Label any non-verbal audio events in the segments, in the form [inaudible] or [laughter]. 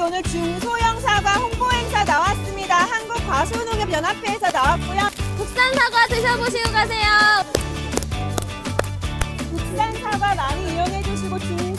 오늘 중소형 사과 홍보 행사 나왔습니다. 한국 과수농협연합회에서 나왔고요. 국산 사과 드셔보시고 가세요. 국산 사과 많이 이용해 주시고 중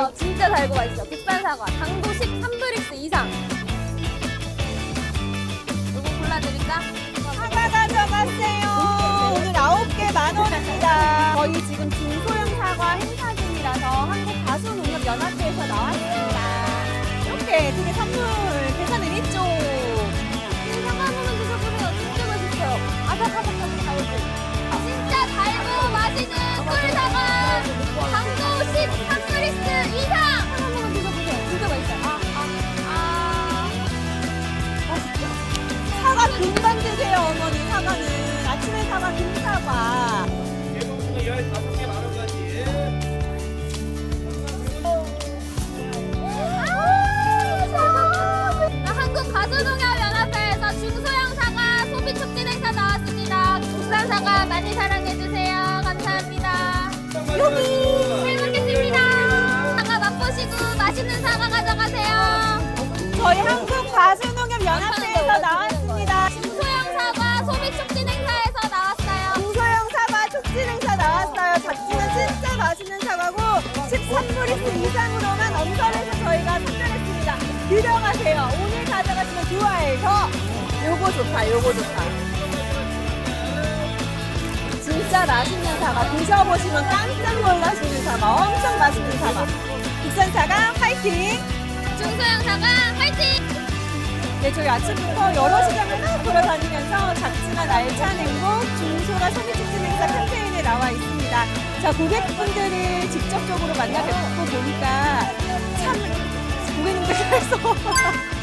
예쁘죠? 진짜 달고 맛있어. 국산 사과. 당도 13브릭스 이상. 이거 골라드릴까? 사과 가져가세요. 오늘 아홉 개 만 원입니다. 저희 지금 중소형 사과 행사 중이라서 한국 가수농협연합회에서 나왔습니다. 이렇게 두개선 금방 드세요, 어머니. 사과는 아침에 사과 금사과. 개봉수는 15개 만원 가지. 한국 가수농협연합회에서 중소형 사과 소비 촉진 행사 나왔습니다. 국산 사과 많이 사랑해 주세요. 감사합니다. 여기 잘 먹겠습니다. 사과 맛보시고 맛있는 사과 가져가세요. 저희 한국 가수농협연합회에서 나왔 13브리스 이상으로만 엄선해서 저희가 선별했습니다. 유명하세요. 오늘 가져가시면 좋아해요. 요거 좋다. 요거 좋다. 진짜 맛있는 사과 드셔보시면 깜짝 놀라시는 사과 엄청 맛있는 사과 국산 사과 화이팅! 중소형 사과 화이팅! 네, 저희 아침부터 여러 시장을 막 돌아다니면서 작지만 알찬 행복 중소가 소비 촉진 행사 캠페인에 나와 자, 고객분들을 직접적으로 만나 뵙고 보니까 참 고객님들께서 [laughs]